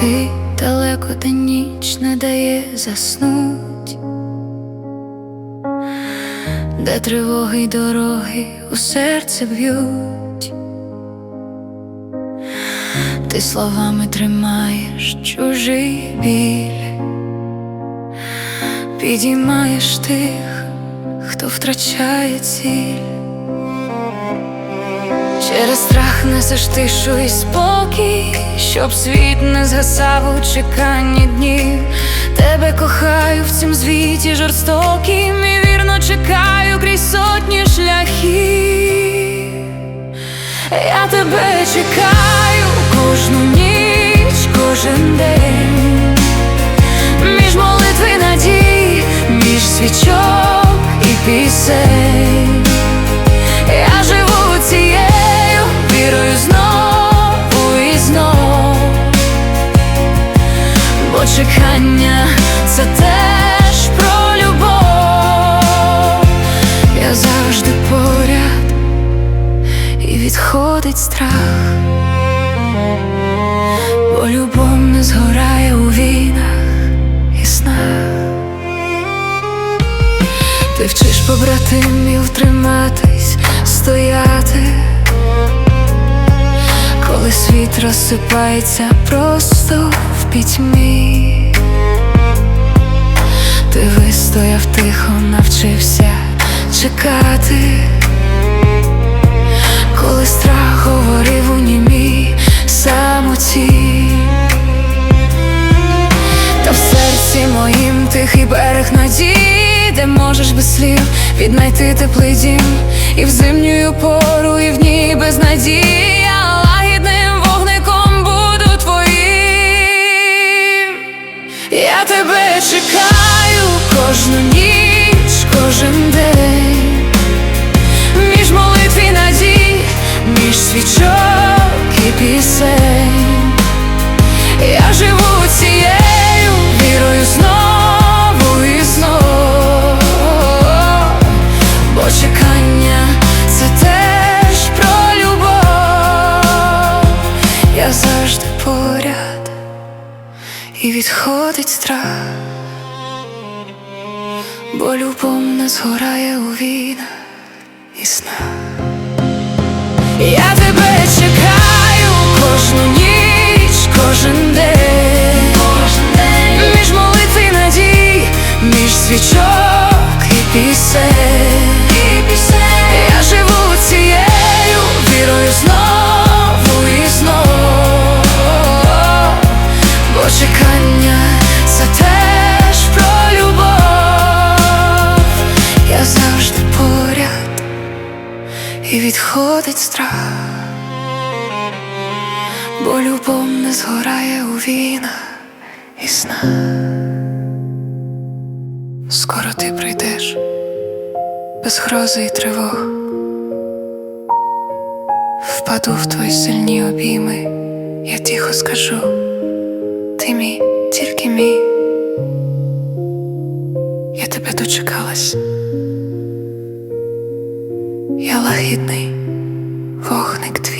Ти далеко де ніч не дає заснуть, де тривоги й дороги у серце б'ють, ти словами тримаєш чужий біль, підіймаєш тих, хто втрачає ціль. Через страх несеш тишу і спокій, щоб світ не згасав у чеканні днів. Тебе кохаю в цім світі жорстокім і вірно чекаю крізь сотні шляхів. Я тебе чекаю кожну ніч, кожен день, між молитви надій, між свічок і пісень. Чекання це теж про любов. Я завжди поряд і відходить страх, бо любов не згорає у війнах і снах. Ти вчиш побратимів триматись, стояти, коли світ розсипається просто пітьмі. Ти вистояв тихо, навчився чекати, коли страх говорив у німій самоті. Та в серці моїм тихий берег надії, де можеш без слів віднайти теплий дім і в зимню пору, і в дні без надії Я тебе чекаю кожну ніч, кожен день, між молитв надій, між свічок відходить страх, бо любов не згорає у війнах і снах. Я тебе чекаю кожну ніч, кожен день, і страх, бо любов не згорає у війнах і снах. Скоро ти прийдеш без грози і тривог, впаду в твої сильні обійми, я тихо скажу, ти мій, тільки мій, я тебе дочекалась. Я лагідний Connect